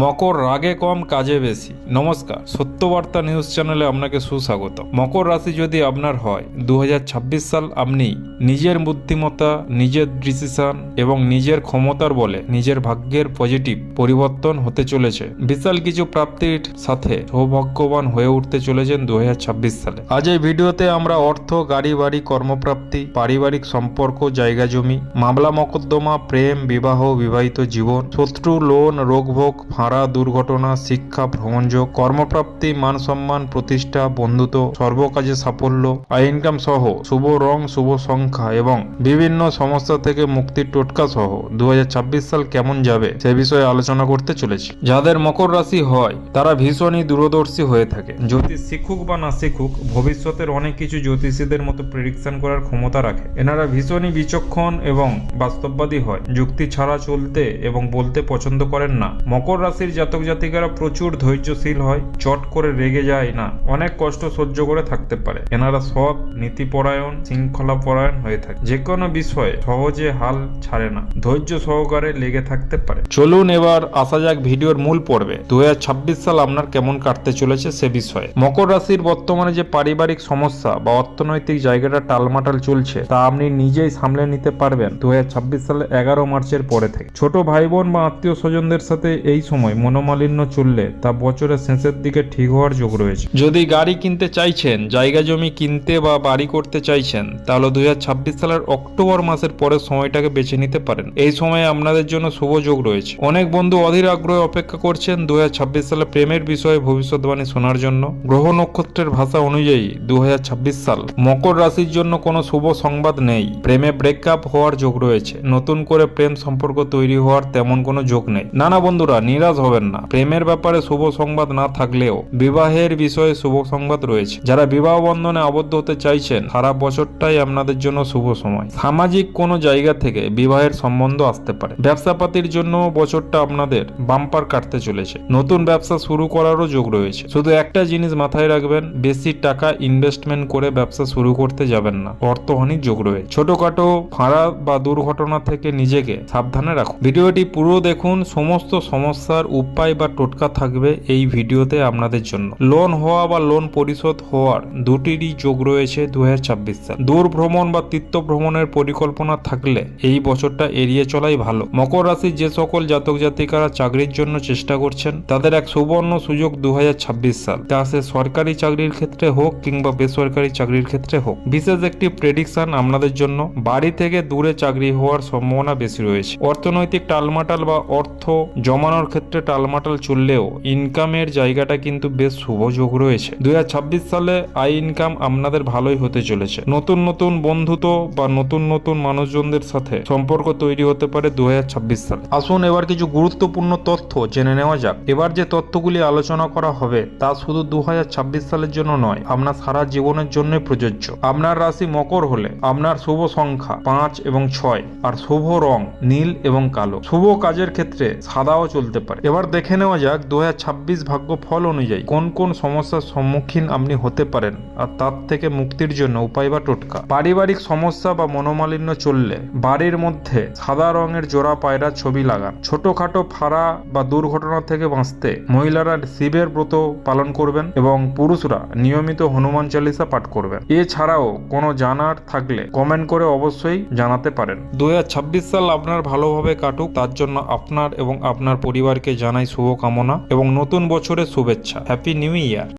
মকর রাগে কম, কাজে বেশি। নমস্কার, সত্যবার্তা নিউজ চ্যানেলে আপনাকে সুস্বাগত মকর রাশি যদি আপনার হয় দু হাজার ছাব্বিশ সাল আপনি নিজের বুদ্ধিমত্তা, নিজের ডিসিশন এবং নিজের ক্ষমতার বলে নিজের ভাগ্যের পজিটিভ পরিবর্তন হতে চলেছে। বিশাল কিছু প্রাপ্তির সাথে সৌভাগ্যবান হয়ে উঠতে চলেছেন দুহাজার ছাব্বিশ সালে। আজ এই ভিডিওতে আমরা অর্থ, গাড়ি, বাড়ি, কর্মপ্রাপ্তি, পারিবারিক সম্পর্ক, জায়গা জমি, মামলা, মকদ্দমা, প্রেম, বিবাহ, বিবাহিত জীবন, শত্রু, লোন, রোগভোগ ফাঁড়া দুর্ঘটনা, শিক্ষা, ভ্রমণযোগ, কর্মপ্রাপ্তি মান সম্মান প্রতিষ্ঠা, বন্ধুত্ব, সর্বকাজে সাফল্য আয় ইনকাম সহ শুভ রং, শুভ সংখ্যা এবং বিভিন্ন সমস্যা থেকে মুক্তির টোটকা সহ দু হাজার ছাব্বিশ সাল কেমন যাবে সে বিষয়ে আলোচনা করতে চলেছি। যাদের মকর রাশি হয়, তারা ভীষণই দূরদর্শী হয়ে থাকে। জ্যোতিষ শিখুক বা না শিখুক ভবিষ্যতের অনেক কিছু জ্যোতিষীদের মতো প্রেডিকশন করার ক্ষমতা রাখে। এনারা ভীষণই বিচক্ষণ এবং বাস্তববাদী হয়। যুক্তি ছাড়া চলতে এবং বলতে পছন্দ করেন না। মকর রাশির জাতক জাতিকারা প্রচুর ধৈর্যশীল হয়, চট করে রেগে যায় না। অনেক কষ্ট সহ্য করে থাকতে পারে। এনারা সৎ, নীতিপরায়ণ শৃঙ্খলা পরায়ণ হয়ে থাকে। যে কোনো বিষয়ে সহজে হাল ছাড়ে না। ধৈর্য সহকারে লেগে থাকতে পারে। চলুন এবার আসা যাক ভিডিওর মূল পর্বে। দু সাল আপনার কেমন কাটতে চলেছে সে বিষয়ে। মকর রাশির বর্তমানে যে পারিবারিক সমস্যা বা অর্থনৈতিক জায়গাটা টালমাটাল চলছে, তা আপনি নিজেই সামলে নিতে পারবেন দুহাজার ছাব্বিশ সালে এগারো মার্চের পরে থেকে। ছোট ভাই বোন বা আত্মীয় স্বজনদের সাথে এই সময় মনোমালিন্য চললে তা বছরের শেষের দিকে ঠিক হওয়ার যোগ রয়েছে। যদি গাড়ি কিনতে চাইছেন, জায়গা জমি কিনতে বা বাড়ি করতে চাইছেন, তাহলে দুই সালের অক্টোবর মাসের পরের সময়টাকে বেছে নিতে পারেন। এই সময়ে আপনাদের জন্য শুভ যোগ রয়েছে। অনেক বন্ধু অধীর আগ্রহে অপেক্ষা করছেন দু হাজার ছাব্বিশ সালে প্রেমের বিষয়ে ভবিষ্যৎবাণী শোনার জন্য। গ্রহ নক্ষত্রের ভাষা অনুযায়ী দু হাজার ছাব্বিশ সাল। মকর রাশির জন্য কোনো শুভ সংবাদ নেই। প্রেমে ব্রেকআপ হওয়ার যোগ রয়েছে। নতুন করে প্রেম সম্পর্ক তৈরি হওয়ার তেমন কোনো যোগ নেই। না না বন্ধুরা নিরাশ হবেন না। প্রেমের ব্যাপারে শুভ সংবাদ না থাকলেও বিবাহের বিষয়ে শুভ সংবাদ রয়েছে। যারা বিবাহ বন্ধনে আবদ্ধ হতে চাইছেন, সারা বছরটাই আপনাদের জন্য শুভ সময়। সামাজিক কোনো জায়গা থেকে বিবাহের সম্বন্ধ আসতে পারে। ব্যবসাপাতির জন্য বছরটা আপনাদের বাম্পার কাটতে চলেছে। নতুন ব্যবসা শুরু করারও যোগ রয়েছে। শুধু একটা জিনিস মাথায় রাখবেন, বেশি টাকা ইনভেস্টমেন্ট করে ব্যবসা শুরু করতে যাবেন না। অর্থহানির যোগ রয়েছে। ছোটখাটো ফাঁড়া বা দুর্ঘটনা থেকে নিজেকে সাবধানে রাখুন। ভিডিওটি পুরো দেখুন। সমস্ত সমস্যার উপায় বা টোটকা থাকবে এই ভিডিওতে আপনাদের জন্য। লোন হওয়া বা লোন পরিশোধ হওয়ার দুটিরই যোগ রয়েছে দু হাজার ছাব্বিশ সাল। দূর ভ্রমণ বা তীর্থ ভ্রমণের পরিকল্পনা থাকলে এই বছরটা এড়িয়ে চলাই ভালো। মকর রাশির যে সকল জাতক জাতিকারা চাকরির জন্য চেষ্টা করছেন, তাদের এক সুবর্ণ সুযোগ দুহাজার ছাব্বিশ সাল। তা সে সরকারি চাকরির ক্ষেত্রে হোক কিংবা বেসরকারি চাকরির ক্ষেত্রে হোক। বিশেষ একটি প্রেডিকশন আপনাদের জন্য, বাড়ি থেকে দূরে চাকরি হওয়ার সম্ভাবনা বেশি রয়েছে। অর্থনৈতিক টালমাটাল বা অর্থ জমানোর ক্ষেত্রে টালমাটাল চললেও ইনকামের জায়গাটা কিন্তু বেশ শুভ যোগ রয়েছে। দুই হাজার ছাব্বিশ সালে আই ইনকাম আপনাদের ভালোই হতে চলেছে। নতুন নতুন বন্ধুত্ব বা নতুন নতুন মানুষজনদের সাথে সম্পর্ক তৈরি হতে পারে দু সালে। আসুন এবার কিছু গুরুত্বপূর্ণ তথ্য জেনে নেওয়া যাক। এবার যে তথ্যগুলি আলোচনা করা হবে, তা শুধু দু হাজার ছাব্বিশ সালের জন্য নয়, আপনার সারা জীবনের জন্য প্রযোজ্য। আপনার রাশি মকর হলে আপনার শুভ সংখ্যা পাঁচ এবং ছয়, আর শুভ রং নীল এবং কালো। শুভ কাজের ক্ষেত্রে সাদাও চলতে পারে। এবার দেখে নেওয়া যাক দু হাজার ছাব্বিশ ভাগ্য ফল অনুযায়ী কোন কোন সমস্যার সম্মুখীন আপনি হতে পারেন, আর তার থেকে মুক্তির জন্য উপায় বা টোটকা। পারিবারিক সমস্যা বা মনোমালিন্য চললে বাড়ির মধ্যে সাদা রঙের জোড়া পায়রা ছবি লাগান। ছোটখাটো ফাড়া বা দুর্ঘটনা থেকে বাঁচতে মহিলারা শিবের ব্রত পালন করবেন এবং পুরুষরা নিয়মিত হনুমান চালিসা পাঠ করবেন। এছাড়াও কোনো জানার থাকলে কমেন্ট করে অবশ্যই জানাতে পারেন। দু হাজার ছাব্বিশ সাল আপনার ভালোভাবে কাটুক, তার জন্য আপনার এবং আপনার পরিবারকে জানাই শুভকামনা এবং নতুন বছরের শুভেচ্ছা। Happy new year!